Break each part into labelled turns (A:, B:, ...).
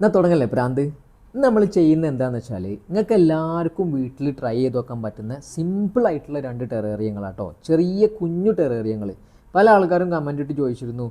A: എന്നാൽ തുടങ്ങല്ലേ പ്രാന്ത്? നമ്മൾ ചെയ്യുന്ന എന്താണെന്ന് വെച്ചാൽ നിങ്ങൾക്ക് എല്ലാവർക്കും വീട്ടിൽ ട്രൈ ചെയ്ത് നോക്കാൻ പറ്റുന്ന സിമ്പിളായിട്ടുള്ള രണ്ട് ടെറേറിയങ്ങളാട്ടോ. ചെറിയ കുഞ്ഞു ടെറേറിയങ്ങൾ പല ആൾക്കാരും കമന്റ് ഇട്ട് ചോദിച്ചിരുന്നു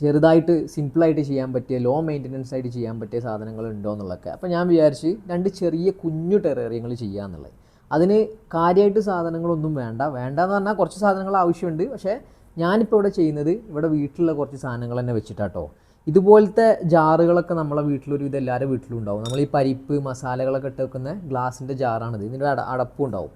A: ചെറുതായിട്ട് സിമ്പിളായിട്ട് ചെയ്യാൻ പറ്റിയ ലോ മെയിന്റനൻസ് ആയിട്ട് ചെയ്യാൻ പറ്റിയ സാധനങ്ങൾ ഉണ്ടോ എന്നുള്ളതൊക്കെ. അപ്പോൾ ഞാൻ വിചാരിച്ച് രണ്ട് ചെറിയ കുഞ്ഞു ടെറേറിയങ്ങൾ ചെയ്യാന്നുള്ളത് അതിന് കാര്യമായിട്ട് സാധനങ്ങളൊന്നും വേണ്ട. വേണ്ടെന്ന് പറഞ്ഞാൽ കുറച്ച് സാധനങ്ങൾ ആവശ്യമുണ്ട്. പക്ഷേ ഞാനിപ്പോൾ ഇവിടെ ചെയ്യുന്നത് ഇവിടെ വീട്ടിലുള്ള കുറച്ച് സാധനങ്ങൾ തന്നെ വെച്ചിട്ടാട്ടോ. ഇതുപോലത്തെ ജാറുകളൊക്കെ നമ്മളെ വീട്ടിലൊരു ഇത് എല്ലാവരുടെ വീട്ടിലും ഉണ്ടാവും. നമ്മൾ ഈ പരിപ്പ് മസാലകളൊക്കെ ഇട്ട് വെക്കുന്ന ഗ്ലാസിന്റെ ജാറാണിത്. ഇതിന്റെ അട അടപ്പും ഉണ്ടാവും.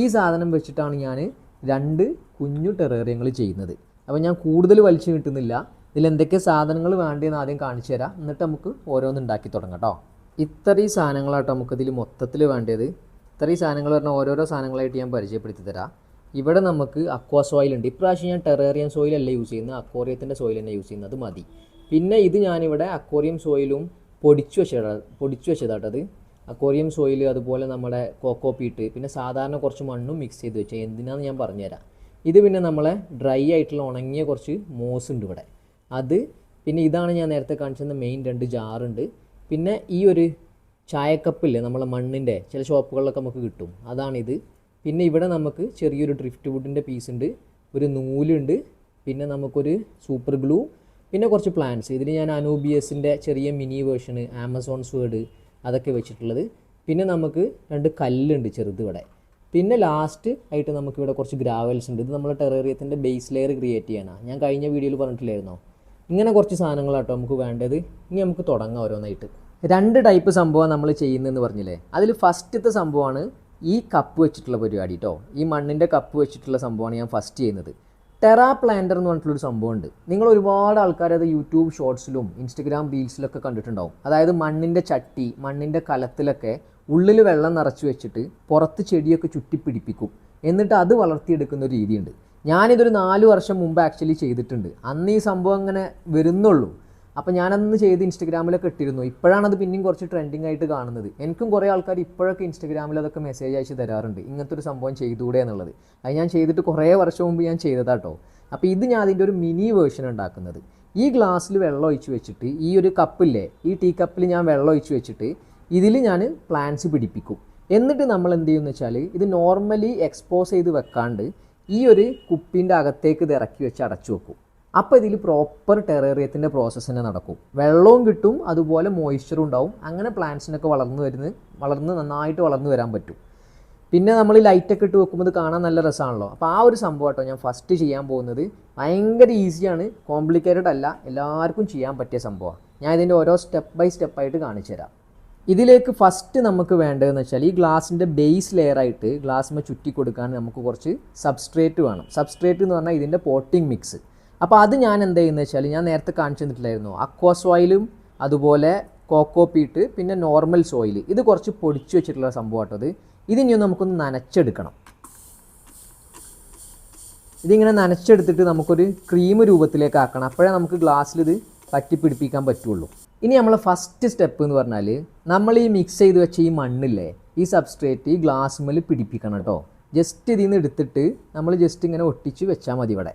A: ഈ സാധനം വെച്ചിട്ടാണ് ഞാൻ രണ്ട് കുഞ്ഞു ടെറേറിയങ്ങൾ ചെയ്യുന്നത്. അപ്പോൾ ഞാൻ കൂടുതൽ വലിച്ചു കിട്ടുന്നില്ല ഇതിൽ എന്തൊക്കെ സാധനങ്ങൾ വേണ്ടതെന്ന് ആദ്യം കാണിച്ചു തരാം. എന്നിട്ട് നമുക്ക് ഓരോന്ന് ഉണ്ടാക്കി തുടങ്ങാം കേട്ടോ ഇത്രയും സാധനങ്ങളാട്ടോ നമുക്കിതിൽ മൊത്തത്തിൽ വേണ്ടത്. ഇത്രയും സാധനങ്ങൾ പറഞ്ഞാൽ ഓരോരോ സാധനങ്ങളായിട്ട് ഞാൻ പരിചയപ്പെടുത്തി തരാം. ഇവിടെ നമുക്ക് അക്വാ സോയിൽ ഉണ്ട്. ഇപ്രാവശ്യം ഞാൻ ടെറേറിയൻ സോയിൽ അല്ല യൂസ് ചെയ്യുന്നത്. അക്വോറിയത്തിന്റെ സോയിൽ തന്നെ യൂസ് ചെയ്യുന്നത്. മതി. പിന്നെ ഇത് ഞാനിവിടെ അക്വോറിയം സോയിലും പൊടിച്ചു വെച്ചതാ പൊടിച്ചു വെച്ചതാട്ടത് അക്വോറിയം സോയിൽ അതുപോലെ നമ്മുടെ കോക്കോ പീട്ട് പിന്നെ സാധാരണ കുറച്ച് മണ്ണും മിക്സ് ചെയ്ത് വെച്ചാൽ എന്തിനാന്ന് ഞാൻ പറഞ്ഞുതരാം. ഇത് പിന്നെ നമ്മളെ ഡ്രൈ ആയിട്ടുള്ള ഉണങ്ങിയ കുറച്ച് മോസ് ഉണ്ട് ഇവിടെ. അത് പിന്നെ ഇതാണ് ഞാൻ നേരത്തെ കാണിച്ചിരുന്ന മെയിൻ രണ്ട് ജാറുണ്ട് പിന്നെ ഈ ഒരു ചായക്കപ്പില്ലേ നമ്മളെ മണ്ണിന്റെ ചില ഷോപ്പുകളിലൊക്കെ നമുക്ക് കിട്ടും. അതാണിത്. പിന്നെ ഇവിടെ നമുക്ക് ചെറിയൊരു ഡ്രിഫ്റ്റ് വുഡിന്റെ പീസ് ഉണ്ട്. ഒരു നൂലുണ്ട്. പിന്നെ നമുക്കൊരു സൂപ്പർ ഗ്ലൂ പിന്നെ കുറച്ച് പ്ലാൻസ് ഇതിൽ ഞാൻ അനൂബിയസിന്റെ ചെറിയ മിനി വേർഷന് ആമസോൺ സ്വേഡ് അതൊക്കെ വെച്ചിട്ടുള്ളത്. പിന്നെ നമുക്ക് രണ്ട് കല്ലുണ്ട് ചെറുത് ഇവിടെ പിന്നെ ലാസ്റ്റ് ആയിട്ട് നമുക്ക് ഇവിടെ കുറച്ച് ഗ്രാവൽസ് ഉണ്ട്. ഇത് നമ്മൾ ടെറേറിയത്തിന്റെ ബേസ് ലെയർ ക്രിയേറ്റ് ചെയ്യണം. ഞാൻ കഴിഞ്ഞ വീഡിയോയിൽ പറഞ്ഞിട്ടില്ലായിരുന്നോ? ഇങ്ങനെ കുറച്ച് സാധനങ്ങളാട്ടോ നമുക്ക് വേണ്ടത്. ഇനി നമുക്ക് തുടങ്ങാം ഓരോന്നായിട്ട്. രണ്ട് ടൈപ്പ് സംഭവം നമ്മൾ ചെയ്യുന്നതെന്ന് പറഞ്ഞില്ലേ? അതിൽ ഫസ്റ്റത്തെ സംഭവമാണ് ഈ കപ്പ് വെച്ചിട്ടുള്ള പരിപാടി കേട്ടോ ഈ മണ്ണിന്റെ കപ്പ് വെച്ചിട്ടുള്ള സംഭവമാണ് ഞാൻ ഫസ്റ്റ് ചെയ്യുന്നത്. ടെറാ പ്ലാന്റർ എന്ന് പറഞ്ഞിട്ടുള്ളൊരു സംഭവമുണ്ട്. നിങ്ങൾ ഒരുപാട് ആൾക്കാർ അത് യൂട്യൂബ് ഷോർട്സിലും ഇൻസ്റ്റഗ്രാം റീൽസിലൊക്കെ കണ്ടിട്ടുണ്ടാവും. അതായത് മണ്ണിന്റെ ചട്ടി മണ്ണിന്റെ കലത്തിലൊക്കെ ഉള്ളിൽ വെള്ളം നിറച്ച് വെച്ചിട്ട് പുറത്ത് ചെടിയൊക്കെ ചുറ്റിപ്പിടിപ്പിക്കും. എന്നിട്ട് അത് വളർത്തിയെടുക്കുന്ന ഒരു രീതിയുണ്ട്. ഞാനിതൊരു നാല് വർഷം മുമ്പ് ആക്ച്വലി ചെയ്തിട്ടുണ്ട്. അന്ന് ഈ സംഭവം അങ്ങനെ വരുന്നുള്ളൂ. അപ്പോൾ ഞാനന്ന് ചെയ്ത് ഇൻസ്റ്റഗ്രാമിലൊക്കെ ഇട്ടിരുന്നു. ഇപ്പോഴാണ് അത് പിന്നെയും കുറച്ച് ട്രെൻഡിങ് ആയിട്ട് കാണുന്നത്. എനിക്കും കുറേ ആൾക്കാർ ഇപ്പോഴൊക്കെ ഇൻസ്റ്റഗ്രാമിൽ അതൊക്കെ മെസ്സേജ് അയച്ച് തരാറുണ്ട്. ഇങ്ങനത്തെ ഒരു സംഭവം ചെയ്തുകൂടെ എന്നുള്ളത്. അത് ഞാൻ ചെയ്തിട്ട് കുറേ വർഷം മുമ്പ് ഞാൻ ചെയ്തതാട്ടോ. അപ്പോൾ ഇത് ഞാൻ അതിന്റെ ഒരു മിനി വേർഷൻ ഉണ്ടാക്കുന്നത്. ഈ ഗ്ലാസ്സിൽ വെള്ളം ഒഴിച്ച് വെച്ചിട്ട് ഈ ഒരു കപ്പില്ലേ ഈ ടീ കപ്പിൽ ഞാൻ വെള്ളം ഒഴിച്ച് വെച്ചിട്ട് ഇതിൽ ഞാൻ പ്ലാന്റ്സ് പിടിപ്പിക്കും. എന്നിട്ട് നമ്മൾ എന്ത് ചെയ്യുമെന്ന് വെച്ചാൽ ഇത് നോർമലി എക്സ്പോസ് ചെയ്ത് വെക്കാണ്ട് ഈ ഒരു കുപ്പിന്റെ അകത്തേക്ക് ഇത് ഇറക്കി വെച്ച് അടച്ചു വെക്കും. അപ്പോൾ ഇതിൽ പ്രോപ്പർ ടെറേറിയത്തിന്റെ പ്രോസസ്സ് തന്നെ നടക്കും. വെള്ളവും കിട്ടും അതുപോലെ മോയ്സ്ചറും ഉണ്ടാവും. അങ്ങനെ പ്ലാന്റ്സിനൊക്കെ വളർന്നു വരുന്ന വളർന്ന് നന്നായിട്ട് വളർന്നു വരാൻ പറ്റും. പിന്നെ നമ്മൾ ലൈറ്റൊക്കെ ഇട്ട് വെക്കുമ്പോൾ കാണാൻ നല്ല രസമാണല്ലോ അപ്പോൾ ആ ഒരു സംഭവം കേട്ടോ ഞാൻ ഫസ്റ്റ് ചെയ്യാൻ പോകുന്നത്. ഭയങ്കര ഈസിയാണ് കോംപ്ലിക്കേറ്റഡ് അല്ല. എല്ലാവർക്കും ചെയ്യാൻ പറ്റിയ സംഭവമാണ്. ഞാൻ ഇതിന്റെ ഓരോ സ്റ്റെപ്പ് ബൈ സ്റ്റെപ്പായിട്ട് കാണിച്ചു തരാം. ഇതിലേക്ക് ഫസ്റ്റ് നമുക്ക് വേണ്ടതെന്ന് വെച്ചാൽ ഈ ഗ്ലാസിന്റെ ബേസ് ലെയറായിട്ട് ഗ്ലാസ്മ ചുറ്റി കൊടുക്കാൻ നമുക്ക് കുറച്ച് സബ്സ്ട്രേറ്റ് വേണം. സബ്സ്ട്രേറ്റ് എന്ന് പറഞ്ഞാൽ ഇതിന്റെ പോട്ടിംഗ് മിക്സ് അപ്പോൾ അത് ഞാൻ എന്താ ചെയ്യുന്നത് വെച്ചാൽ ഞാൻ നേരത്തെ കാണിച്ചു തന്നിട്ടില്ലായിരുന്നു അക്വാസ് ഓയിലും അതുപോലെ കോക്കോ പീട്ട് പിന്നെ നോർമൽ സോയിൽ ഇത് കുറച്ച് പൊടിച്ചു വെച്ചിട്ടുള്ള സംഭവം കേട്ടോ ഇത് ഇതിനി നമുക്കൊന്ന് നനച്ചെടുക്കണം. ഇതിങ്ങനെ നനച്ചെടുത്തിട്ട് നമുക്കൊരു ക്രീം രൂപത്തിലേക്ക് ആക്കണം. അപ്പോഴേ നമുക്ക് ഗ്ലാസ്സിൽ ഇത് പറ്റിപ്പിടിപ്പിക്കാൻ പറ്റുള്ളൂ. ഇനി നമ്മൾ ഫസ്റ്റ് സ്റ്റെപ്പ് എന്ന് പറഞ്ഞാൽ നമ്മൾ ഈ മിക്സ് ചെയ്ത് വെച്ച ഈ മണ്ണില്ലേ ഈ സബ്സ്ട്രേറ്റ് ഈ ഗ്ലാസ് മേൽ പിടിപ്പിക്കണം കേട്ടോ ജസ്റ്റ് ഇതിൽ നിന്ന് എടുത്തിട്ട് നമ്മൾ ജസ്റ്റ് ഇങ്ങനെ ഒട്ടിച്ച് വെച്ചാൽ മതി ഇവിടെ.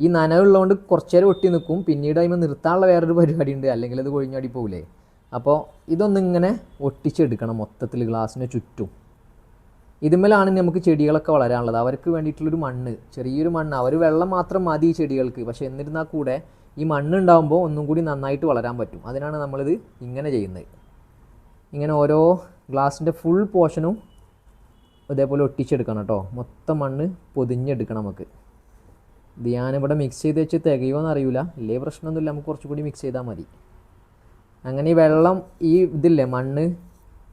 A: ഈ നനവുള്ളതുകൊണ്ട് കുറച്ച് നേരം ഒട്ടി നിൽക്കും. പിന്നീട് അതിന് നിർത്താനുള്ള വേറൊരു പരിപാടി ഉണ്ട് അല്ലെങ്കിൽ അത് കൊഴിഞ്ഞാടി പോകില്ലേ അപ്പോൾ ഇതൊന്നിങ്ങനെ ഒട്ടിച്ചെടുക്കണം മൊത്തത്തിൽ ഗ്ലാസ്സിന് ചുറ്റും. ഇതുമേലാണ് നമുക്ക് ചെടികളൊക്കെ വളരാനുള്ളത്. അവർക്ക് വേണ്ടിയിട്ടുള്ളൊരു മണ്ണ് ചെറിയൊരു മണ്ണ്. അവർ വെള്ളം മാത്രം മതി ഈ ചെടികൾക്ക്. പക്ഷേ എന്നിരുന്നാൽ കൂടെ ഈ മണ്ണ് ഉണ്ടാകുമ്പോൾ ഒന്നും കൂടി നന്നായിട്ട് വളരാൻ പറ്റും. അതിനാണ് നമ്മളിത് ഇങ്ങനെ ചെയ്യുന്നത്. ഇങ്ങനെ ഓരോ ഗ്ലാസിന്റെ ഫുൾ പോർഷനും ഇതേപോലെ ഒട്ടിച്ചെടുക്കണം കേട്ടോ. മൊത്തം മണ്ണ് പൊതിഞ്ഞെടുക്കണം നമുക്ക്. ഇത് ഞാനിവിടെ മിക്സ് ചെയ്ത് വെച്ച് തികയുമോ അറിയില്ല ഇല്ലേ പ്രശ്നമൊന്നുമില്ല. നമുക്ക് കുറച്ചുകൂടി മിക്സ് ചെയ്താൽ മതി. അങ്ങനെ ഈ വെള്ളം ഈ ഇതില്ലേ മണ്ണ്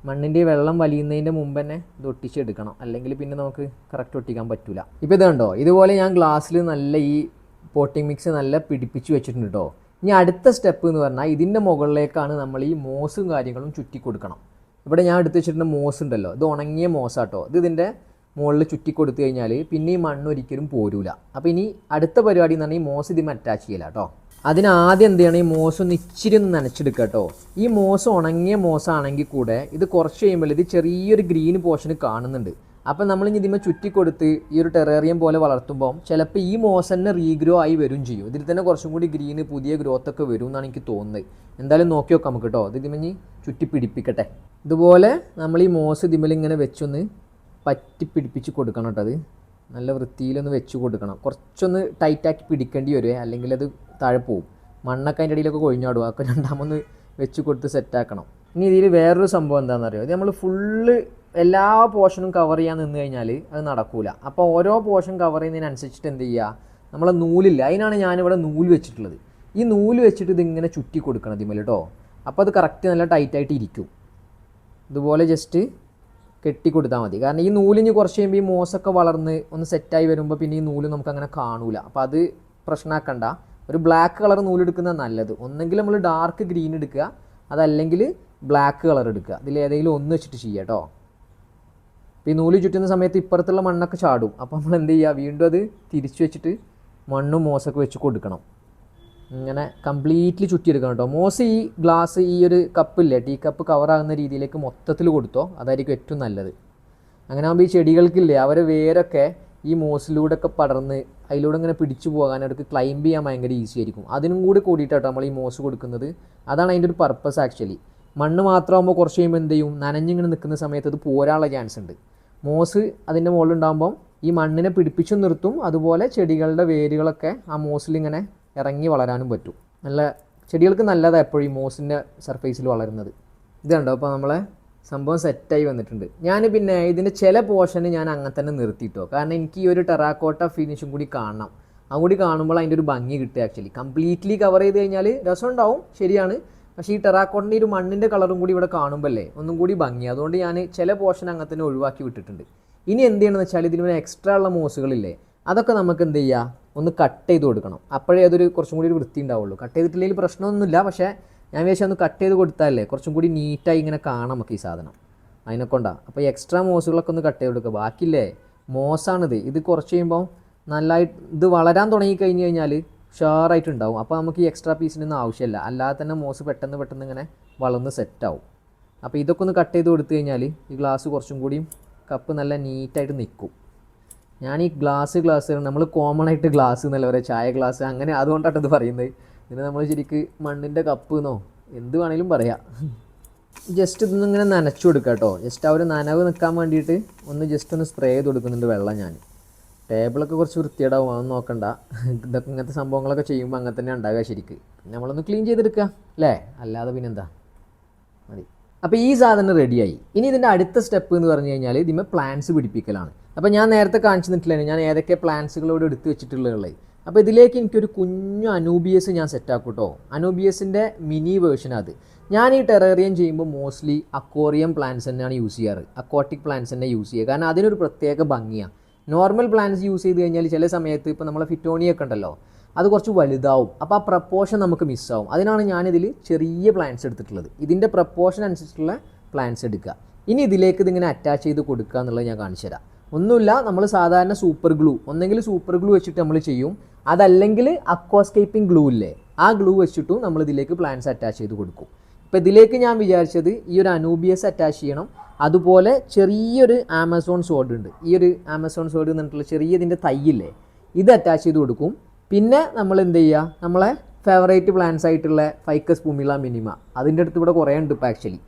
A: മണ്ണിന്റെ വെള്ളം വലിയുന്നതിന്റെ മുമ്പ് തന്നെ ഇത് ഒട്ടിച്ചെടുക്കണം. അല്ലെങ്കിൽ പിന്നെ നമുക്ക് കറക്റ്റ് ഒട്ടിക്കാൻ പറ്റില്ല ഇപ്പോൾ ഇത് കണ്ടോ? ഇതുപോലെ ഞാൻ ഗ്ലാസ്സിൽ നല്ല ഈ പോട്ടിംഗ് മിക്സ് നല്ല പിടിപ്പിച്ച് വെച്ചിട്ടുണ്ട് കേട്ടോ ഇനി അടുത്ത സ്റ്റെപ്പ് എന്ന് പറഞ്ഞാൽ ഇതിന്റെ മുകളിലേക്കാണ് നമ്മൾ ഈ മോസും കാര്യങ്ങളും ചുറ്റി കൊടുക്കണം ഇവിടെ ഞാൻ എടുത്ത് വെച്ചിട്ടുണ്ട് മോസ് ഉണ്ടല്ലോ. ഇത് ഉണങ്ങിയ മോസാട്ടോ ഇത് ഇതിന്റെ മുകളിൽ ചുറ്റി കൊടുത്തു കഴിഞ്ഞാൽ പിന്നെ ഈ മണ്ണ് ഒരിക്കലും പോരൂല. അപ്പോൾ ഇനി അടുത്ത പരിപാടി എന്ന് പറഞ്ഞാൽ ഈ മോസ് ഇതിന് അറ്റാച്ച് ചെയ്യില്ല കേട്ടോ അതിനാദ്യം എന്ത് ചെയ്യണം? ഈ മോസ് ഒന്ന് ഇച്ചിരി ഒന്ന് നനച്ചെടുക്കുക കേട്ടോ ഈ മോസ് ഉണങ്ങിയ മോസാണെങ്കിൽ കൂടെ ഇത് കുറച്ച് കഴിയുമ്പോൾ ഇത് ചെറിയൊരു ഗ്രീൻ പോർഷൻ കാണുന്നുണ്ട്. അപ്പം നമ്മൾ ഇനി ഇതിമേ ചുറ്റി കൊടുത്ത് ഈ ഒരു ടെറേറിയം പോലെ വളർത്തുമ്പോൾ ചിലപ്പോൾ ഈ മോസ് തന്നെ റീഗ്രോ ആയി വരും ചെയ്യും. ഇതിൽ തന്നെ കുറച്ചും കൂടി ഗ്രീന് പുതിയ ഗ്രോത്ത് ഒക്കെ വരും എന്നാണ് എനിക്ക് തോന്നുന്നത്. എന്തായാലും നോക്കി നോക്കാം നമുക്ക് കേട്ടോ ഇത് ഇതിമഞ്ഞ് ചുറ്റി പിടിപ്പിക്കട്ടെ. ഇതുപോലെ നമ്മൾ ഈ മോസ് ഇതിമേൽ ഇങ്ങനെ വെച്ചൊന്ന് പറ്റി പിടിപ്പിച്ച് കൊടുക്കണം കേട്ടോ അത്. നല്ല വൃത്തിയിലൊന്ന് വെച്ച് കൊടുക്കണം. കുറച്ചൊന്ന് ടൈറ്റാക്കി പിടിക്കേണ്ടി വരുമേ അല്ലെങ്കിൽ അത് താഴെ പോവും. മണ്ണൊക്കെ അതിന്റെ ഇടയിലൊക്കെ കൊഴിഞ്ഞാടും. അതൊക്കെ രണ്ടാമൊന്ന് വെച്ച് കൊടുത്ത് സെറ്റാക്കണം ഇനി ഇതിൽ വേറൊരു സംഭവം എന്താണെന്ന് അറിയോ ഇത് നമ്മൾ ഫുള്ള് എല്ലാ പോർഷനും കവർ ചെയ്യാൻ നിന്ന് കഴിഞ്ഞാൽ അത് നടക്കൂല. അപ്പോൾ ഓരോ പോർഷൻ കവർ ചെയ്യുന്നതിനനുസരിച്ചിട്ട് എന്ത് ചെയ്യുക? നമ്മളെ നൂലില്ല? അതിനാണ് ഞാനിവിടെ നൂൽ വെച്ചിട്ടുള്ളത്. ഈ നൂൽ വെച്ചിട്ട് ഇതിങ്ങനെ ചുറ്റി കൊടുക്കണം ഇതിമേൽ കേട്ടോ. അപ്പോൾ അത് കറക്റ്റ് നല്ല ടൈറ്റായിട്ട് ഇരിക്കും. ഇതുപോലെ ജസ്റ്റ് കെട്ടി കൊടുത്താൽ മതി. കാരണം ഈ നൂലിഞ്ഞ് കുറച്ച് കഴിയുമ്പോൾ ഈ മോസൊക്കെ വളർന്ന് ഒന്ന് സെറ്റായി വരുമ്പോൾ പിന്നെ ഈ നൂൽ നമുക്ക് അങ്ങനെ കാണൂല. അപ്പോൾ അത് പ്രശ്നമാക്കണ്ട ഒരു ബ്ലാക്ക് കളർ നൂൽ എടുക്കുന്നത് നല്ലത്. ഒന്നെങ്കിൽ നമ്മൾ ഡാർക്ക് ഗ്രീൻ എടുക്കുക. അതല്ലെങ്കിൽ ബ്ലാക്ക് കളർ എടുക്കുക. അതിൽ ഏതെങ്കിലും ഒന്ന് വെച്ചിട്ട് ചെയ്യുക കേട്ടോ അപ്പോൾ ഈ നൂൽ ചുറ്റുന്ന സമയത്ത് ഇപ്പുറത്തുള്ള മണ്ണൊക്കെ ചാടും. അപ്പോൾ നമ്മൾ എന്ത് ചെയ്യുക? വീണ്ടും അത് തിരിച്ചു വെച്ചിട്ട് മണ്ണും മോസൊക്കെ വെച്ച് കൊടുക്കണം. ഇങ്ങനെ കംപ്ലീറ്റ്ലി ചുറ്റിയെടുക്കണം കേട്ടോ. മോസ് ഈ ഗ്ലാസ് ഈ ഒരു കപ്പില്ലേ ടീ കപ്പ് കവറാകുന്ന രീതിയിലേക്ക് മൊത്തത്തിൽ കൊടുത്തോ അതായിരിക്കും ഏറ്റവും നല്ലത്. അങ്ങനെ ആകുമ്പോൾ ഈ ചെടികൾക്കില്ലേ അവരെ വേരൊക്കെ ഈ മോസിലൂടെ ഒക്കെ പടർന്ന് അതിലൂടെ ഇങ്ങനെ പിടിച്ചു പോകാൻ അവർക്ക് ക്ലൈംബ് ചെയ്യാൻ ഭയങ്കര ഈസി ആയിരിക്കും. അതിനും കൂടി കൂടിയിട്ടാണ് നമ്മൾ ഈ മോസ് കൊടുക്കുന്നത്. അതാണ് അതിന്റെ ഒരു പർപ്പസ് ആക്ച്വലി മണ്ണ് മാത്രമാകുമ്പോൾ കുറച്ച് കഴിയുമ്പോൾ എന്ത് ചെയ്യും? നനഞ്ഞിങ്ങനെ നിൽക്കുന്ന സമയത്ത് അത് പോരാനുള്ള ചാൻസ് ഉണ്ട്. മോസ് അതിന്റെ മുകളിലുണ്ടാകുമ്പം ഈ മണ്ണിനെ പിടിപ്പിച്ചു നിർത്തും. അതുപോലെ ചെടികളുടെ വേരുകളൊക്കെ ആ മോസിലിങ്ങനെ ഇറങ്ങി വളരാനും പറ്റും. നല്ല ചെടികൾക്ക് നല്ലതാണ് എപ്പോഴും ഈ മോസിന്റെ സർഫേസിൽ വളരുന്നത്. ഇത് കണ്ടോ? അപ്പോൾ നമ്മളെ സംഭവം സെറ്റായി വന്നിട്ടുണ്ട്. ഞാൻ പിന്നെ ഇതിന്റെ ചില പോർഷന് ഞാൻ അങ്ങനെ തന്നെ നിർത്തിയിട്ടോ. കാരണം എനിക്ക് ഈ ഒരു ടെറാക്കോട്ട ഫിനിഷും കൂടി കാണണം. അതും കൂടി കാണുമ്പോൾ അതിന്റെ ഒരു ഭംഗി കിട്ടുക ആക്ച്വലി കംപ്ലീറ്റ്ലി കവർ ചെയ്ത് കഴിഞ്ഞാൽ രസം ഉണ്ടാവും ശരിയാണ്. പക്ഷേ ഈ ടെറാക്കോട്ടിന്റെ ഒരു മണ്ണിന്റെ കളറും കൂടി ഇവിടെ കാണുമ്പോൾ അല്ലേ ഒന്നും കൂടി ഭംഗി. അതുകൊണ്ട് ഞാൻ ചില പോർഷൻ അങ്ങനെ തന്നെ ഒഴിവാക്കി വിട്ടിട്ടുണ്ട്. ഇനി എന്ത് ചെയ്യണമെന്ന് വെച്ചാൽ ഇതിന് എക്സ്ട്രാ ഉള്ള മോസുകളില്ലേ? അതൊക്കെ നമുക്ക് എന്ത് ചെയ്യുക ഒന്ന് കട്ട് ചെയ്ത് കൊടുക്കണം. അപ്പോഴേ അതൊരു കുറച്ചും കൂടി ഒരു വൃത്തി ഉണ്ടാവുള്ളൂ. കട്ട് ചെയ്തിട്ടില്ലെങ്കിൽ പ്രശ്നമൊന്നുമില്ല. പക്ഷേ ഞാൻ വിചാരിച്ചു ഒന്ന് കട്ട് ചെയ്ത് കൊടുത്താലേ കുറച്ചും കൂടി നീറ്റായി ഇങ്ങനെ കാണാം നമുക്ക് ഈ സാധനം. അതിനെ കൊണ്ടാണ് അപ്പോൾ ഈ എക്സ്ട്രാ മോസുകളൊക്കെ ഒന്ന് കട്ട് ചെയ്ത് കൊടുക്കുക ബാക്കിയില്ലേ? മോസാണിത്. ഇത് കുറച്ച് കഴിയുമ്പോൾ നല്ലതായിട്ട് ഇത് വളരാൻ തുടങ്ങി കഴിഞ്ഞ് കഴിഞ്ഞാൽ ഷുവറായിട്ടുണ്ടാവും അപ്പോൾ നമുക്ക് ഈ എക്സ്ട്രാ പീസിനൊന്നും ആവശ്യമില്ല. അല്ലാതെ തന്നെ മോസ് പെട്ടെന്ന് പെട്ടെന്ന് ഇങ്ങനെ വളർന്ന് സെറ്റാവും അപ്പോൾ ഇതൊക്കെ ഒന്ന് കട്ട് ചെയ്ത് കൊടുത്തു കഴിഞ്ഞാൽ ഈ ഗ്ലാസ് കുറച്ചും കൂടിയും കപ്പ് നല്ല നീറ്റായിട്ട് നിൽക്കും. ഞാൻ ഈ ഗ്ലാസ് ഗ്ലാസ് നമ്മൾ കോമൺ ആയിട്ട് ഗ്ലാസ് എന്നല്ല പറയുക ചായ ഗ്ലാസ് അങ്ങനെ അതുകൊണ്ടാണ് ഇത് പറയുന്നത് ഇതിന് നമ്മൾ ശരിക്കും മണ്ണിന്റെ കപ്പ് എന്നോ എന്ത് വേണേലും പറയാം. ജസ്റ്റ് ഇതൊന്നും ഇങ്ങനെ നനച്ചു കൊടുക്കുക കേട്ടോ ജസ്റ്റ് ആ ഒരു നനവ് നിൽക്കാൻ വേണ്ടിയിട്ട് ഒന്ന് ജസ്റ്റ് ഒന്ന് സ്പ്രേ ചെയ്ത് കൊടുക്കുന്നുണ്ട് വെള്ളം ഞാൻ ടേബിളൊക്കെ കുറച്ച് വൃത്തിയേടാവും അതൊന്നും നോക്കണ്ട. ഇതൊക്കെ ഇങ്ങനത്തെ സംഭവങ്ങളൊക്കെ ചെയ്യുമ്പോൾ അങ്ങനെ തന്നെ ഉണ്ടാകുക ശരിക്ക്. പിന്നെ നമ്മളൊന്ന് ക്ലീൻ ചെയ്തെടുക്കുക അല്ലേ? അല്ലാതെ പിന്നെന്താ മതി. അപ്പോൾ ഈ സാധനം റെഡിയായി ഇനി ഇതിന്റെ അടുത്ത സ്റ്റെപ്പ് എന്ന് പറഞ്ഞു കഴിഞ്ഞാൽ ഇതിമ്മ പ്ലാന്റ്സ് പിടിപ്പിക്കലാണ്. അപ്പോൾ ഞാൻ നേരത്തെ കാണിച്ചു നിന്നിട്ടില്ലായിരുന്നു ഞാൻ ഏതൊക്കെ പ്ലാൻസുകളോട് എടുത്ത് വെച്ചിട്ടുള്ളത് അപ്പോൾ ഇതിലേക്ക് എനിക്കൊരു കുഞ്ഞു അനൂബിയസ് ഞാൻ സെറ്റാക്കും കേട്ടോ അനൂബിയസിന്റെ മിനി വേർഷൻ അത്. ഞാൻ ഈ ടെററിയം ചെയ്യുമ്പോൾ മോസ്റ്റ്ലി അക്വോറിയം പ്ലാന്റ്സ് തന്നെയാണ് യൂസ് ചെയ്യാറ്. അക്വാട്ടിക് പ്ലാന്റ്സ് തന്നെ യൂസ് ചെയ്യുക. കാരണം അതിനൊരു പ്രത്യേക ഭംഗിയാണ് നോർമൽ പ്ലാന്റ്സ് യൂസ് ചെയ്ത് കഴിഞ്ഞാൽ ചില സമയത്ത് ഇപ്പോൾ നമ്മളെ ഫിറ്റോണിയൊക്കെ ഉണ്ടല്ലോ അത് കുറച്ച് വലുതാവും. അപ്പോൾ ആ പ്രപ്പോർഷൻ നമുക്ക് മിസ്സാവും അതിനാണ് ഞാനിതിൽ ചെറിയ പ്ലാന്റ്സ് എടുത്തിട്ടുള്ളത്. ഇതിന്റെ പ്രപ്പോർഷൻ അനുസരിച്ചുള്ള പ്ലാന്റ്സ് എടുക്കുക. ഇനി ഇതിലേക്ക് ഇതിങ്ങനെ അറ്റാച്ച് ചെയ്ത് കൊടുക്കുക എന്നുള്ളത് ഞാൻ കാണിച്ചു തരാം ഒന്നുമില്ല നമ്മൾ സാധാരണ സൂപ്പർ ഗ്ലൂ ഒന്നെങ്കിൽ സൂപ്പർ ഗ്ലൂ വെച്ചിട്ട് നമ്മൾ ചെയ്യും. അതല്ലെങ്കിൽ അക്വാസ്കേപ്പിംഗ് ഗ്ലൂ ഇല്ലേ? ആ ഗ്ലൂ വെച്ചിട്ടും നമ്മൾ ഇതിലേക്ക് പ്ലാന്റ്സ് അറ്റാച്ച് ചെയ്ത് കൊടുക്കും. ഇപ്പോൾ ഇതിലേക്ക് ഞാൻ വിചാരിച്ചത് ഈ ഒരു അനൂബിയസ് അറ്റാച്ച് ചെയ്യണം. അതുപോലെ ചെറിയൊരു ആമസോൺ സോഡ് ഉണ്ട്. ഈ ഒരു ആമസോൺ സോഡ് എന്ന് പറഞ്ഞിട്ടുള്ള ചെറിയ ഇതിന്റെ തൈയില്ലേ? ഇത് അറ്റാച്ച് ചെയ്ത് കൊടുക്കും. പിന്നെ നമ്മൾ എന്ത് ചെയ്യുക? നമ്മളെ ഫേവറേറ്റ് പ്ലാന്റ്സ് ആയിട്ടുള്ള ഫൈക്കസ് പുമിള മിനിമ അതിന്റെ അടുത്ത് ഇവിടെ കുറേ ഉണ്ട് ഇപ്പോൾ ആക്ച്വലി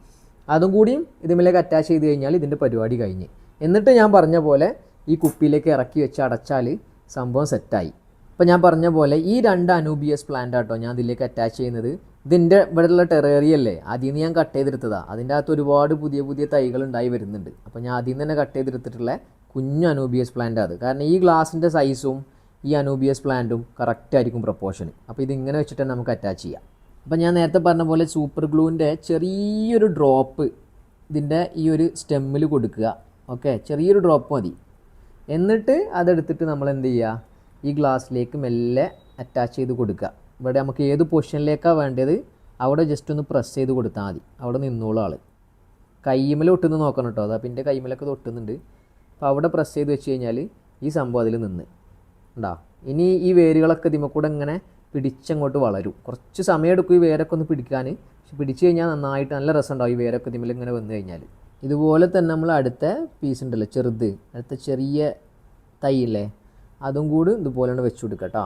A: അതും കൂടിയും ഇതിലേക്ക് അറ്റാച്ച് ചെയ്ത് കഴിഞ്ഞാൽ ഇതിന്റെ പരിപാടി കഴിഞ്ഞ്. എന്നിട്ട് ഞാൻ പറഞ്ഞ പോലെ ഈ കുപ്പിയിലേക്ക് ഇറക്കി വെച്ച് അടച്ചാൽ സംഭവം സെറ്റായി. അപ്പോൾ ഞാൻ പറഞ്ഞ പോലെ ഈ രണ്ട് അനൂബിയസ് പ്ലാന്റ് ആട്ടോ ഞാൻ ഇതിലേക്ക് അറ്റാച്ച് ചെയ്യുന്നത്. ഇതിന്റെ ഇവിടെയുള്ള ടെറേറിയ അല്ലേ? അതിൽ നിന്ന് ഞാൻ കട്ട് ചെയ്തെടുത്തതാണ് അതിന്റെ അകത്ത് ഒരുപാട് പുതിയ പുതിയ തൈകൾ ഉണ്ടായി വരുന്നുണ്ട്. അപ്പോൾ ഞാൻ അതിൽ നിന്ന് തന്നെ കട്ട് ചെയ്തെടുത്തിട്ടുള്ള കുഞ്ഞു അനൂബിയസ് പ്ലാന്റ് അത്. കാരണം ഈ ഗ്ലാസിന്റെ സൈസും ഈ അനൂബിയസ് പ്ലാന്റും കറക്റ്റ് ആയിരിക്കും പ്രപ്പോർഷൻ അപ്പോൾ ഇതിങ്ങനെ വെച്ചിട്ട് നമുക്ക് അറ്റാച്ച് ചെയ്യാം. അപ്പോൾ ഞാൻ നേരത്തെ പറഞ്ഞ പോലെ സൂപ്പർ ഗ്ലൂവിന്റെ ചെറിയൊരു ഡ്രോപ്പ് ഇതിന്റെ ഈ ഒരു സ്റ്റെമ്മിൽ കൊടുക്കുക. ഓക്കെ ചെറിയൊരു ഡ്രോപ്പ് മതി. എന്നിട്ട് അതെടുത്തിട്ട് നമ്മൾ എന്ത് ചെയ്യുക ഈ ഗ്ലാസ്സിലേക്ക് മെല്ലെ അറ്റാച്ച് ചെയ്ത് കൊടുക്കുക ഇവിടെ നമുക്ക് ഏത് പൊസിഷനിലേക്കാണ് വേണ്ടത്? അവിടെ ജസ്റ്റ് ഒന്ന് പ്രസ് ചെയ്ത് കൊടുത്താൽ മതി. അവിടെ നിന്നോളൂ ആൾ കയ്യുമ്മൽ ഒട്ടുന്ന് നോക്കണം കേട്ടോ അതാ പിന്നെ കൈമലൊക്കെ തൊട്ടുന്നുണ്ട് അപ്പോൾ അവിടെ പ്രസ് ചെയ്ത് വെച്ച് കഴിഞ്ഞാൽ ഈ സംഭവം അതിൽ നിന്ന്. ഉണ്ടാ ഇനി ഈ വേരുകളൊക്കെ ഇതിമ കൂടെ ഇങ്ങനെ പിടിച്ചങ്ങോട്ട് വളരും. കുറച്ച് സമയം എടുക്കും ഈ വേരൊക്കെ ഒന്ന് പിടിക്കാൻ പക്ഷെ പിടിച്ചു കഴിഞ്ഞാൽ നന്നായിട്ട് നല്ല രസം ഉണ്ടാവും ഈ വേരൊക്കെ ഇതിമ്മൽ ഇങ്ങനെ വന്നു കഴിഞ്ഞാൽ ഇതുപോലെ തന്നെ നമ്മൾ അടുത്ത പീസ് ഉണ്ടല്ലോ ചെറുത്. അടുത്ത ചെറിയ തൈ ഇല്ലേ? അതും കൂടി ഇതുപോലെ വെച്ച് കൊടുക്കുക കേട്ടോ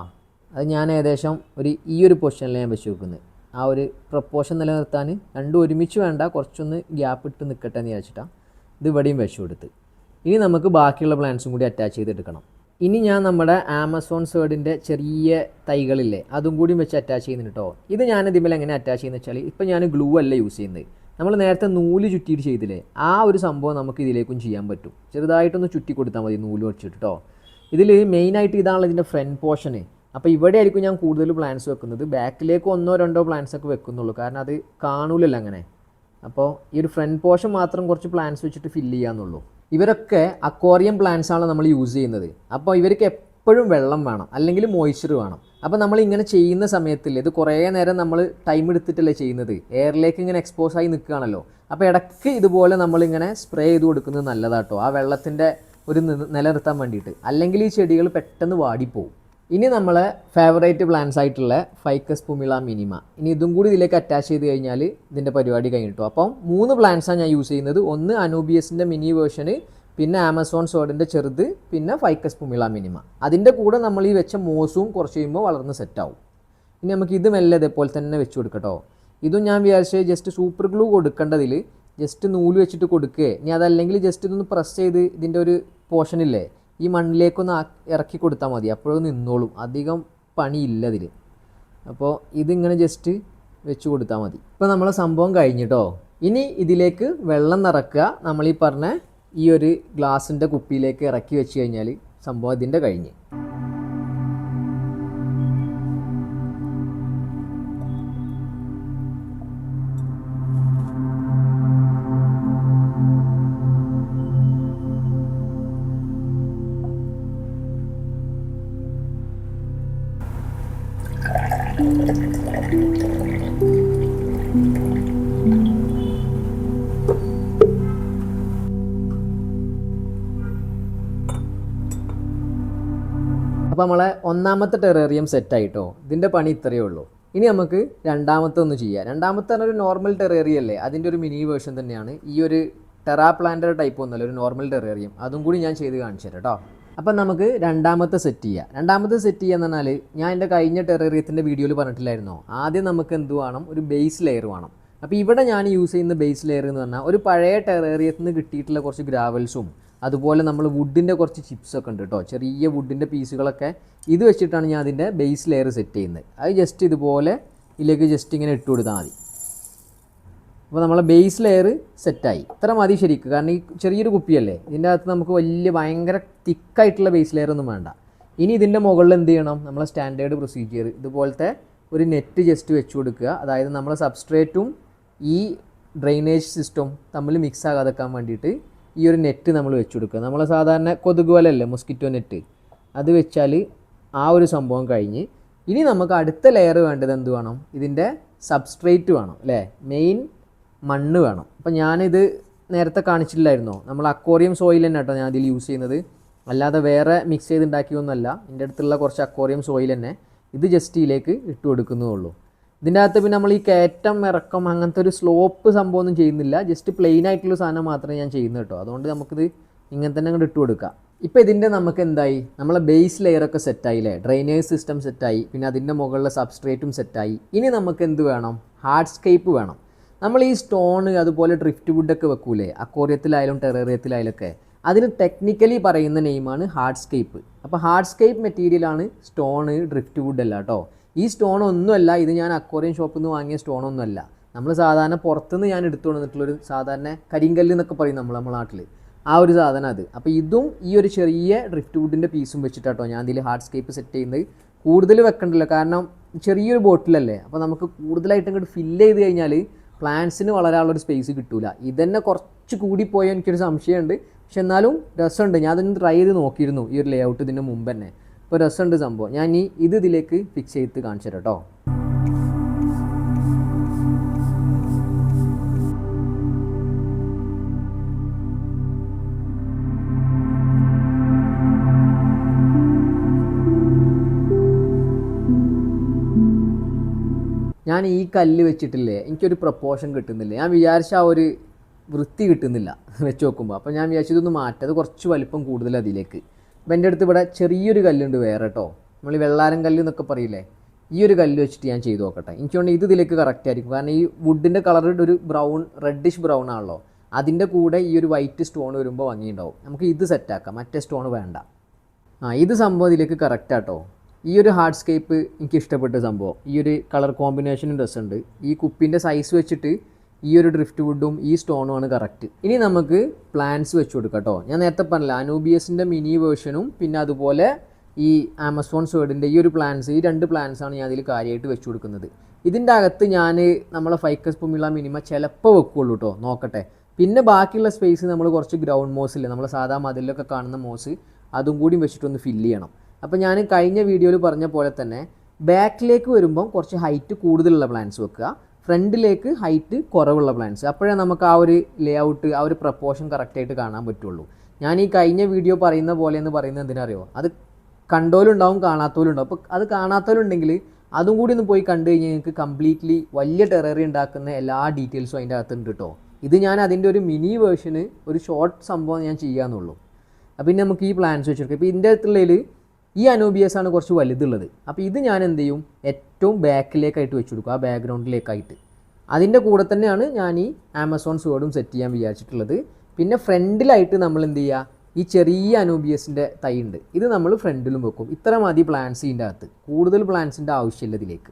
A: അത് ഞാൻ ഏകദേശം ഒരു ഈ ഒരു പൊസിഷനിൽ ഞാൻ വെച്ച് വെക്കുന്നത് ആ ഒരു പ്രപ്പോഷൻ നിലനിർത്താൻ രണ്ടും ഒരുമിച്ച് വേണ്ട കുറച്ചൊന്ന് ഗ്യാപ്പ് ഇട്ട് നിൽക്കട്ടെ എന്ന് വിചാരിച്ചിട്ടാണ് ഇത് ഇവിടെയും വെച്ചു കൊടുത്ത്. ഇനി നമുക്ക് ബാക്കിയുള്ള പ്ലാന്റ്സും കൂടി അറ്റാച്ച് ചെയ്തെടുക്കണം ഇനി ഞാൻ നമ്മുടെ ആമസോൺ സേർഡിന്റെ ചെറിയ തൈകളില്ലേ അതും കൂടി വെച്ച് അറ്റാച്ച് ചെയ്യുന്നുണ്ട് കേട്ടോ ഇത് ഞാൻ ഇതിമേൽ എങ്ങനെ അറ്റാച്ച് ചെയ്യുന്നത് വെച്ചാൽ ഇപ്പം ഞാൻ ഗ്ലൂ അല്ല യൂസ് ചെയ്യുന്നത്. നമ്മൾ നേരത്തെ നൂൽ ചുറ്റിയിട്ട് ചെയ്തില്ലേ? ആ ഒരു സംഭവം നമുക്ക് ഇതിലേക്കും ചെയ്യാൻ പറ്റും. ചെറുതായിട്ടൊന്ന് ചുറ്റി കൊടുത്താൽ മതി നൂൽ വെച്ചിട്ട് കേട്ടോ ഇതിൽ മെയിനായിട്ട് ഇതാണല്ലോ ഇതിന്റെ ഫ്രണ്ട് പോർഷന് അപ്പോൾ ഇവിടെ ആയിരിക്കും ഞാൻ കൂടുതൽ പ്ലാൻസ് വെക്കുന്നത്. ബാക്കിലേക്ക് ഒന്നോ രണ്ടോ പ്ലാൻസ് ഒക്കെ വെക്കുന്നുള്ളൂ. കാരണം അത് കാണൂലല്ലോ അങ്ങനെ. അപ്പോൾ ഈ ഒരു ഫ്രണ്ട് പോർഷൻ മാത്രം കുറച്ച് പ്ലാൻസ് വെച്ചിട്ട് ഫില്ല് ചെയ്യാന്നുള്ളൂ. ഇവരൊക്കെ അക്വാറിയം പ്ലാൻസ് ആണ് നമ്മൾ യൂസ് ചെയ്യുന്നത്. അപ്പോൾ ഇവർക്ക് എപ്പോഴും വെള്ളം വേണം അല്ലെങ്കിൽ മോയ്സ്ചർ വേണം. അപ്പോൾ നമ്മൾ ഇങ്ങനെ ചെയ്യുന്ന സമയത്തിൽ ഇത് കുറേ നേരം നമ്മൾ ടൈം എടുത്തിട്ടല്ലേ ചെയ്യുന്നത്. എയറിലേക്ക് ഇങ്ങനെ എക്സ്പോസ് ആയി നിൽക്കുകയാണല്ലോ. അപ്പോൾ ഇടയ്ക്ക് ഇതുപോലെ നമ്മളിങ്ങനെ സ്പ്രേ ചെയ്ത് കൊടുക്കുന്നത് നല്ലതാട്ടോ. ആ വെള്ളത്തിന്റെ ഒരു നിലനിർത്താൻ വേണ്ടിയിട്ട്. അല്ലെങ്കിൽ ഈ ചെടികൾ പെട്ടെന്ന് വാടിപ്പോവും. ഇനി നമ്മളെ ഫേവറേറ്റ് പ്ലാന്റ്സ് ആയിട്ടുള്ള ഫൈക്കസ് പുമിള മിനിമ ഇനി ഇതും കൂടി ഇതിലേക്ക് അറ്റാച്ച് ചെയ്ത് കഴിഞ്ഞാൽ ഇതിന്റെ പരിപാടി കഴിഞ്ഞിട്ടു. അപ്പം മൂന്ന് പ്ലാന്റ്സാണ് ഞാൻ യൂസ് ചെയ്യുന്നത്. ഒന്ന് അനൂബിയസിന്റെ മിനി വേർഷന് പിന്നെ ആമസോൺ സോഡിന്റെ ചെറുത് പിന്നെ ഫൈക്കസ് പുമിള മിനിമ. അതിന്റെ കൂടെ നമ്മൾ ഈ വെച്ച മോസും കുറച്ച് കഴിയുമ്പോൾ വളർന്ന് സെറ്റാവും ഇനി നമുക്ക് ഇത് മെല്ലെ ഇതേപോലെ തന്നെ വെച്ച് കൊടുക്കട്ടോ. ഇതും ഞാൻ വിചാരിച്ചത് ജസ്റ്റ് സൂപ്പർ ഗ്ലൂ കൊടുക്കേണ്ടതിൽ ജസ്റ്റ് നൂൽ വെച്ചിട്ട് കൊടുക്കുക ഇനി അതല്ലെങ്കിൽ ജസ്റ്റ് ഇതൊന്ന് പ്രസ് ചെയ്ത് ഇതിന്റെ ഒരു പോർഷനില്ലേ ഈ മണ്ണിലേക്കൊന്ന് ഇറക്കി കൊടുത്താൽ മതി. അപ്പോഴും നിന്നോളും. അധികം പണിയില്ല അതിൽ അപ്പോൾ ഇതിങ്ങനെ ജസ്റ്റ് വെച്ച് കൊടുത്താൽ മതി. ഇപ്പോൾ നമ്മളെ സംഭവം കഴിഞ്ഞിട്ടോ ഇനി ഇതിലേക്ക് വെള്ളം നിറക്കുക. നമ്മൾ ഈ പറഞ്ഞ ഈ ഒരു ഗ്ലാസിന്റെ കുപ്പിയിലേക്ക് ഇറക്കി വെച്ച് കഴിഞ്ഞാൽ സംഭവം അതിന്റെ കഴിഞ്ഞ്. അപ്പോൾ നമ്മളെ ഒന്നാമത്തെ ടെറേറിയം സെറ്റായിട്ടോ ഇതിന്റെ പണി ഇത്രയേ ഉള്ളൂ. ഇനി നമുക്ക് രണ്ടാമത്തെ ഒന്ന് ചെയ്യാം. രണ്ടാമത്തെ ഒരു നോർമൽ ടെറേറിയം അല്ലേ? അതിന്റെ ഒരു മിനി വേർഷൻ തന്നെയാണ്. ഈ ഒരു ടെറാ പ്ലാന്റർ ടൈപ്പ് ഒന്നല്ല ഒരു നോർമൽ ടെറേറിയം. അതും കൂടി ഞാൻ ചെയ്ത് കാണിച്ചു തരാം കേട്ടോ അപ്പം നമുക്ക് രണ്ടാമത്തെ സെറ്റ് ചെയ്യാം. രണ്ടാമത്തെ സെറ്റ് ചെയ്യാന്ന് പറഞ്ഞാൽ ഞാൻ എന്റെ കഴിഞ്ഞ ടെറേറിയത്തിന്റെ വീഡിയോയിൽ പറഞ്ഞിട്ടില്ലായിരുന്നോ? ആദ്യം നമുക്ക് എന്ത് വേണം? ഒരു ബേസ് ലെയർ വേണം. അപ്പോൾ ഇവിടെ ഞാൻ യൂസ് ചെയ്യുന്ന ബേസ് ലെയർ എന്ന് പറഞ്ഞാൽ ഒരു പഴയ ടെറേറിയത്തിൽ നിന്ന് കിട്ടിയിട്ടുള്ള കുറച്ച് ഗ്രാവൽസും അതുപോലെ നമ്മൾ വുഡിന്റെ കുറച്ച് ചിപ്സൊക്കെ ഉണ്ട് കേട്ടോ ചെറിയ വുഡിന്റെ പീസുകളൊക്കെ ഇത് വെച്ചിട്ടാണ് ഞാൻ അതിന്റെ ബേസ് ലെയർ സെറ്റ് ചെയ്യുന്നത്. അത് ജസ്റ്റ് ഇതുപോലെ ഇതിലേക്ക് ജസ്റ്റ് ഇങ്ങനെ ഇട്ട് കൊടുത്താൽ മതി. അപ്പോൾ നമ്മളെ ബേസ് ലെയർ സെറ്റായി ഇത്ര മതി ശരിക്കും. കാരണം ഈ ചെറിയൊരു കുപ്പിയല്ലേ? ഇതിന്റെ അകത്ത് നമുക്ക് വലിയ ഭയങ്കര തിക്കായിട്ടുള്ള ബേസ് ലെയർ ഒന്നും വേണ്ട. ഇനി ഇതിന്റെ മുകളിൽ എന്ത് ചെയ്യണം? നമ്മളെ സ്റ്റാൻഡേർഡ് പ്രൊസീജിയർ ഇതുപോലത്തെ ഒരു നെറ്റ് ജസ്റ്റ് വെച്ച് കൊടുക്കുക. അതായത് നമ്മളെ സബ്സ്ട്രേറ്റും ഈ ഡ്രെയിനേജ് സിസ്റ്റം തമ്മിൽ മിക്സ് ആകാതെക്കാൻ വേണ്ടിയിട്ട് ഈ ഒരു നെറ്റ് നമ്മൾ വെച്ച് കൊടുക്കുക നമ്മൾ സാധാരണ കൊതുക് പോലെയല്ലേ മൊസ്കിറ്റോ നെറ്റ് അത് വെച്ചാൽ ആ ഒരു സംഭവം കഴിഞ്ഞ് ഇനി നമുക്ക് അടുത്ത ലെയർ വേണ്ടത് എന്ത് വേണം? ഇതിന്റെ സബ്സ്ട്രേറ്റ് വേണം അല്ലേ? മെയിൻ മണ്ണ് വേണം. അപ്പം ഞാനിത് നേരത്തെ കാണിച്ചിട്ടില്ലായിരുന്നോ നമ്മൾ അക്വോറിയം സോയിൽ തന്നെ കേട്ടോ ഞാൻ അതിൽ യൂസ് ചെയ്യുന്നത്. അല്ലാതെ വേറെ മിക്സ് ചെയ്ത് ഉണ്ടാക്കിയൊന്നുമല്ല എന്റെ അടുത്തുള്ള കുറച്ച് അക്വോറിയം സോയിൽ തന്നെ. ഇത് ജസ്റ്റ് ഇതിലേക്ക് ഇട്ട് കൊടുക്കുന്നേ ഉള്ളൂ. ഇതിന്റെ അകത്ത് പിന്നെ നമ്മൾ ഈ കയറ്റം ഇറക്കം അങ്ങനത്തെ ഒരു സ്ലോപ്പ് സംഭവമൊന്നും ചെയ്യുന്നില്ല. ജസ്റ്റ് പ്ലെയിൻ ആയിട്ടുള്ള സാധനം മാത്രമേ ഞാൻ ചെയ്യുന്നു കേട്ടോ. അതുകൊണ്ട് നമുക്കിത് ഇങ്ങനെ തന്നെ അങ്ങോട്ട് ഇട്ട് കൊടുക്കാം. ഇപ്പോൾ ഇതിന്റെ നമുക്ക് എന്തായി? നമ്മളെ ബേസ് ലെയറൊക്കെ സെറ്റായില്ലേ ഡ്രെയിനേജ് സിസ്റ്റം സെറ്റായി പിന്നെ അതിന്റെ മുകളിലെ സബ്സ്ട്രേറ്റും സെറ്റായി ഇനി നമുക്ക് എന്ത് വേണം? ഹാർഡ്സ്കേപ്പ് വേണം. നമ്മൾ ഈ സ്റ്റോൺ അതുപോലെ ഡ്രിഫ്റ്റ് വുഡൊക്കെ വെക്കൂലേ? അക്കോറിയത്തിലായാലും ടെറേറിയത്തിലായാലൊക്കെ അതിന് ടെക്നിക്കലി പറയുന്ന നെയിമാണ് ഹാർഡ്സ്കേപ്പ് അപ്പോൾ ഹാർഡ്സ്കേപ്പ് മെറ്റീരിയലാണ് സ്റ്റോണ് ഡ്രിഫ്റ്റ് വുഡ് അല്ല കേട്ടോ. ഈ സ്റ്റോൺ ഒന്നുമല്ല ഇത് ഞാൻ അക്വോറിയം ഷോപ്പിൽ നിന്ന് വാങ്ങിയ സ്റ്റോൺ ഒന്നുമല്ല നമ്മൾ സാധാരണ പുറത്തുനിന്ന് ഞാൻ എടുത്തു കൊണ്ടിട്ടുള്ളൊരു സാധാരണ കരിങ്കല്ല് എന്നൊക്കെ പറയും നമ്മൾ നമ്മുടെ നാട്ടിൽ. ആ ഒരു സാധനം അത്. അപ്പോൾ ഇതും ഈ ഒരു ചെറിയ ഡ്രിഫ്റ്റ് വുഡിന്റെ പീസും വെച്ചിട്ടാട്ടോ ഞാൻ ഇതിൽ ഹാർഡ്സ്കേപ്പ് സെറ്റ് ചെയ്യുന്നത്. കൂടുതൽ വെക്കണ്ടല്ലോ കാരണം ചെറിയൊരു ബോട്ടിലല്ലേ? അപ്പോൾ നമുക്ക് കൂടുതലായിട്ട് ഇങ്ങോട്ട് ഫില്ല് ചെയ്ത് കഴിഞ്ഞാൽ പ്ലാന്റ്സിന് വളരാനുള്ളൊരു സ്പേസ് കിട്ടൂല. ഇതന്നെ കുറച്ച് കൂടി പോയാൽ എനിക്കൊരു സംശയമുണ്ട്. പക്ഷെ എന്നാലും രസമുണ്ട്. ഞാൻ അതൊന്ന് ട്രൈ ചെയ്ത് നോക്കിയിരുന്നു ഈ ഒരു ലേ ഔട്ട് ഇതിന്റെ മുമ്പ് തന്നെ അപ്പോൾ രസമുണ്ട് സംഭവം. ഞാൻ ഈ ഇത് ഇതിലേക്ക് ഫിക്സ് ചെയ്ത് കാണിച്ചു തരാം കേട്ടോ ഞാൻ ഈ കല്ല് വെച്ചിട്ടില്ലേ? എനിക്കൊരു പ്രപ്പോഷൻ കിട്ടുന്നില്ല? ഞാൻ വിചാരിച്ച ആ ഒരു വൃത്തി കിട്ടുന്നില്ല. വെച്ച് നോക്കുമ്പോൾ അപ്പോൾ ഞാൻ വിചാരിച്ചു ഇതൊന്ന് അത് കുറച്ച് വലിപ്പം കൂടുതൽ അതിലേക്ക് എന്റെ അടുത്ത് ഇവിടെ ചെറിയൊരു കല്ലുണ്ട് വേറെ കേട്ടോ നമ്മൾ ഈ വെള്ളാരം കല്ല് എന്നൊക്കെ പറയില്ലേ? ഈ ഒരു കല്ല് വെച്ചിട്ട് ഞാൻ ചെയ്ത് നോക്കട്ടെ. എനിക്ക് ഇത് ഇതിലേക്ക് കറക്റ്റ് ആയിരിക്കും. കാരണം ഈ വുഡിന്റെ കളർ ഒരു ബ്രൗൺ റെഡിഷ് ബ്രൗൺ ആണല്ലോ. അതിന്റെ കൂടെ ഈ ഒരു വൈറ്റ് സ്റ്റോൺ വരുമ്പോൾ ഭംഗിയുണ്ടാവും. നമുക്ക് ഇത് സെറ്റാക്കാം മറ്റേ സ്റ്റോൺ വേണ്ട. ആ ഇത് സംഭവം ഇതിലേക്ക് കറക്റ്റ് ആട്ടോ ഈ ഒരു ഹാർഡ് സ്കേപ്പ് എനിക്ക് ഇഷ്ടപ്പെട്ട സംഭവം. ഈ ഒരു കളർ കോമ്പിനേഷനും രസമുണ്ട്. ഈ കുപ്പിന്റെ സൈസ് വെച്ചിട്ട് ഈ ഒരു ഡ്രിഫ്റ്റ് വുഡും ഈ സ്റ്റോണും ആണ് കറക്റ്റ് ഇനി നമുക്ക് പ്ലാൻസ് വെച്ച് കൊടുക്കാം കേട്ടോ ഞാൻ നേരത്തെ പറഞ്ഞില്ല അനൂബിയസിന്റെ മിനി വേർഷനും പിന്നെ അതുപോലെ ഈ ആമസോൺ സേർഡിന്റെ ഈ ഒരു പ്ലാൻസ് ഈ രണ്ട് പ്ലാൻസാണ് ഞാൻ അതിൽ കാര്യമായിട്ട് വെച്ച് കൊടുക്കുന്നത്. ഇതിന്റെ അകത്ത് ഞാൻ നമ്മളെ ഫൈക്കസ് പുമിള മിനിമ ചിലപ്പോൾ വെക്കുള്ളൂ കേട്ടോ നോക്കട്ടെ. പിന്നെ ബാക്കിയുള്ള സ്പേസ് നമ്മൾ കുറച്ച് ഗ്രൗണ്ട് മോസ് ഇല്ലേ നമ്മൾ സാധാ മതിലൊക്കെ കാണുന്ന മോസ് അതും കൂടി വെച്ചിട്ടൊന്ന് ഫില്ല് ചെയ്യണം. അപ്പോൾ ഞാൻ കഴിഞ്ഞ വീഡിയോയിൽ പറഞ്ഞ പോലെ തന്നെ ബാക്കിലേക്ക് വരുമ്പം കുറച്ച് ഹൈറ്റ് കൂടുതലുള്ള പ്ലാൻസ് വെക്കുക. ഫ്രണ്ടിലേക്ക് ഹൈറ്റ് കുറവുള്ള പ്ലാൻസ് അപ്പോഴേ നമുക്ക് ആ ഒരു ലേ ഔട്ട് ആ ഒരു പ്രപ്പോർഷൻ കറക്റ്റായിട്ട് കാണാൻ പറ്റുള്ളൂ. ഞാൻ ഈ കഴിഞ്ഞ വീഡിയോ പറയുന്ന പോലെ എന്ന് പറയുന്നത് എന്തിനറിയോ? അത് കണ്ടോലുണ്ടാവും കാണാത്തോലുണ്ടാവും. അപ്പോൾ അത് കാണാത്തവരുണ്ടെങ്കിൽ അതും കൂടി ഒന്ന് പോയി കണ്ടു കഴിഞ്ഞാൽ നിങ്ങൾക്ക് കംപ്ലീറ്റ്ലി വലിയ ടെററി ഉണ്ടാക്കുന്ന എല്ലാ ഡീറ്റെയിൽസും അതിന്റെ അകത്തുണ്ട് കേട്ടോ ഇത് ഞാൻ അതിന്റെ ഒരു മിനി വേർഷന് ഒരു ഷോർട്ട് സംഭവം ഞാൻ ചെയ്യാന്നുള്ളൂ. അപ്പോൾ പിന്നെ നമുക്ക് ഈ പ്ലാൻസ് വെച്ചെടുക്കാം. ഇപ്പോൾ ഇതിന്റെ അകത്തുള്ളതിൽ ഈ അനൂബിയസ് ആണ് കുറച്ച് വലുതുള്ളത്. അപ്പോൾ ഇത് ഞാൻ എന്ത് ചെയ്യും? ഏറ്റവും ബാക്കിലേക്കായിട്ട് വെച്ച് കൊടുക്കും ആ ബാക്ക്ഗ്രൗണ്ടിലേക്കായിട്ട്. അതിന്റെ കൂടെ തന്നെയാണ് ഞാൻ ഈ ആമസോൺ സ്വേഡും സെറ്റ് ചെയ്യാൻ വിചാരിച്ചിട്ടുള്ളത്. പിന്നെ ഫ്രണ്ടിലായിട്ട് നമ്മൾ എന്ത് ചെയ്യുക ഈ ചെറിയ അനൂബിയസിന്റെ തൈ ഉണ്ട്. ഇത് നമ്മൾ ഫ്രണ്ടിലും വെക്കും. ഇത്ര മതി പ്ലാൻസ് ഇതിന്റെ അകത്ത്. കൂടുതൽ പ്ലാൻസിന്റെ ആവശ്യമില്ല ഇതിലേക്ക്.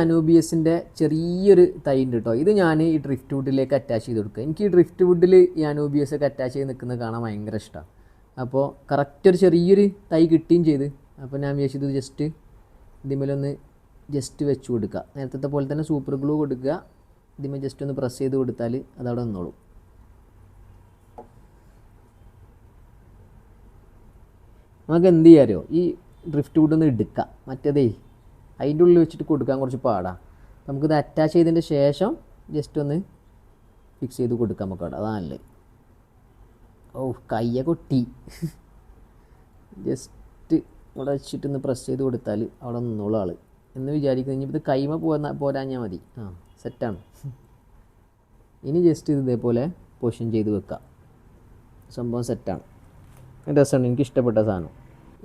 A: അനൂബിയസിന്റെ ചെറിയൊരു തൈ ഉണ്ട് കേട്ടോ ഇത് ഞാൻ ഈ ഡ്രിഫ്റ്റ് വുഡിലേക്ക് അറ്റാച്ച് ചെയ്ത് കൊടുക്കുക. എനിക്ക് ഈ ഡ്രിഫ്റ്റ് വുഡിൽ ഈ അനൂബിയസ് ഒക്കെ അറ്റാച്ച് ചെയ്ത് നിൽക്കുന്നത് കാണാൻ ഭയങ്കര ഇഷ്ടമാണ് അപ്പോൾ കറക്റ്റ് ഒരു ചെറിയൊരു തൈ കിട്ടുകയും ചെയ്ത്. അപ്പോൾ ഞാൻ വിചാരിച്ചത് ജസ്റ്റ് ഇതിമേലൊന്ന് ജസ്റ്റ് വെച്ച് കൊടുക്കുക. നേരത്തെ പോലെ തന്നെ സൂപ്പർ ഗ്ലൂ കൊടുക്കുക. ഇതിമേ ജസ്റ്റ് ഒന്ന് പ്രസ് ചെയ്ത് കൊടുത്താൽ അതവിടെ നിന്നോളും. നമുക്ക് എന്ത് ചെയ്യാമോ ഈ ഡ്രിഫ്റ്റ് വുഡ് ഒന്ന് എടുക്കാം. മറ്റേതേ അതിന്റെ ഉള്ളിൽ വെച്ചിട്ട് കൊടുക്കാൻ കുറച്ച് പാടാണ് നമുക്കിത് അറ്റാച്ച് ചെയ്തതിന്റെ ശേഷം ജസ്റ്റ് ഒന്ന് ഫിക്സ് ചെയ്ത് കൊടുക്കാം നമുക്ക് അവിടെ. അതാണല്ലേ ഓ കയ്യ കൊട്ടി. ജസ്റ്റ് ഇവിടെ വെച്ചിട്ടൊന്ന് പ്രസ് ചെയ്ത് കൊടുത്താൽ അവിടെ നിന്നോളൂ ആൾ എന്ന് വിചാരിക്കുന്നു. ഇനിയിപ്പോൾ ഇത് കൈമ പോരാ പോരാഞ്ഞാൽ മതി. ആ സെറ്റാണ് ഇനി ജസ്റ്റ് ഇത് ഇതേപോലെ പൊസിഷൻ ചെയ്ത് വെക്കുക സംഭവം സെറ്റാണ് രസമാണ്. എനിക്ക് ഇഷ്ടപ്പെട്ട സാധനം.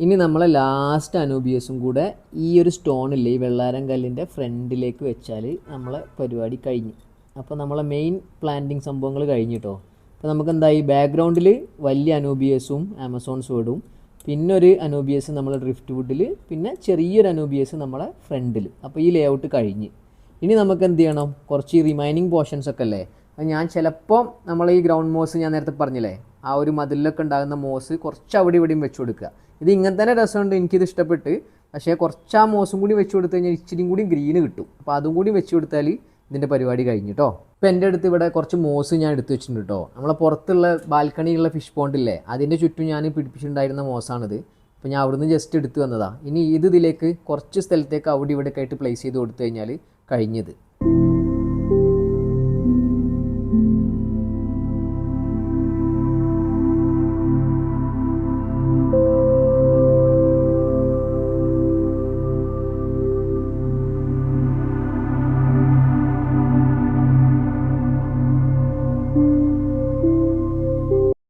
A: ഇനി നമ്മളെ ലാസ്റ്റ് അനൂബിയസും കൂടെ ഈ ഒരു സ്റ്റോണില്ലേ ഈ വെള്ളാരം കല്ലിന്റെ ഫ്രണ്ടിലേക്ക് വെച്ചാൽ നമ്മളെ പരിപാടി കഴിഞ്ഞു. അപ്പോൾ നമ്മളെ മെയിൻ പ്ലാന്റിങ് സംഭവങ്ങൾ കഴിഞ്ഞു കഴിഞ്ഞിട്ടോ അപ്പോൾ നമുക്ക് എന്തായി ബാക്ക്ഗ്രൗണ്ടിൽ വലിയ അനൂബിയസും ആമസോൺ സ്വേഡും പിന്നെ ഒരു അനൂബിയസ് നമ്മളെ ഡ്രിഫ്റ്റ് വുഡിൽ പിന്നെ ചെറിയൊരു അനൂബിയസ് നമ്മളെ ഫ്രണ്ടിൽ അപ്പോൾ ഈ ലേഔട്ട് കഴിഞ്ഞ്. ഇനി നമുക്ക് എന്ത് ചെയ്യണം? കുറച്ച് റിമൈനിങ് പോർഷൻസ് ഒക്കെ അല്ലേ? അപ്പോൾ ഞാൻ ചിലപ്പോൾ നമ്മൾ ഈ ഗ്രൗണ്ട് മോസ് ഞാൻ നേരത്തെ പറഞ്ഞില്ലേ ആ ഒരു മതിലൊക്കെ ഉണ്ടാകുന്ന മോസ് കുറച്ച് അവിടെ ഇവിടെയും വെച്ച് കൊടുക്കുക. ഇത് ഇങ്ങനെ തന്നെ രസമുണ്ട് എനിക്കിത് ഇഷ്ടപ്പെട്ട്. പക്ഷേ കുറച്ച് ആ മോസും കൂടി വെച്ച് കൊടുത്തു കഴിഞ്ഞാൽ ഇച്ചിരിയും കൂടി ഗ്രീന് കിട്ടും. അപ്പോൾ അതും കൂടി വെച്ച് കൊടുത്താൽ ഇതിന്റെ പരിപാടി കഴിഞ്ഞു കേട്ടോ ഇപ്പോൾ എന്റെ അടുത്ത് ഇവിടെ കുറച്ച് മോസ് ഞാൻ എടുത്ത് വെച്ചിട്ടുണ്ട് കേട്ടോ നമ്മളെ പുറത്തുള്ള ബാൽക്കണിയിലുള്ള ഫിഷ് പോണ്ടില്ലേ അതിന്റെ ചുറ്റും ഞാൻ പിടിപ്പിച്ചിട്ടുണ്ടായിരുന്ന മോസാണിത്. അപ്പോൾ ഞാൻ അവിടുന്ന് ജസ്റ്റ് എടുത്ത് വന്നതാണ് ഇനി ഇത് ഇതിലേക്ക് കുറച്ച് സ്ഥലത്തേക്ക് അവിടെ ഇവിടെ ആയിട്ട് പ്ലേസ് ചെയ്ത് കൊടുത്തു കഴിഞ്ഞാൽ കഴിഞ്ഞത്.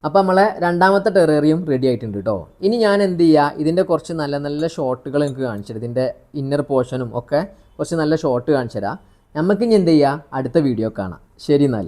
A: അപ്പോൾ നമ്മളെ രണ്ടാമത്തെ ടെറേറിയം റെഡി ആയിട്ടുണ്ട് കേട്ടോ ഇനി ഞാൻ എന്ത് ചെയ്യുക ഇതിന്റെ കുറച്ച് നല്ല നല്ല ഷോട്ടുകൾ എനിക്ക് കാണിച്ചു ഇതിന്റെ ഇന്നർ പോർഷനും ഒക്കെ കുറച്ച് നല്ല ഷോട്ട് കാണിച്ചു തരാം. നമുക്ക് ഇനി എന്ത് ചെയ്യുക അടുത്ത വീഡിയോ കാണാം. ശരി എന്നാൽ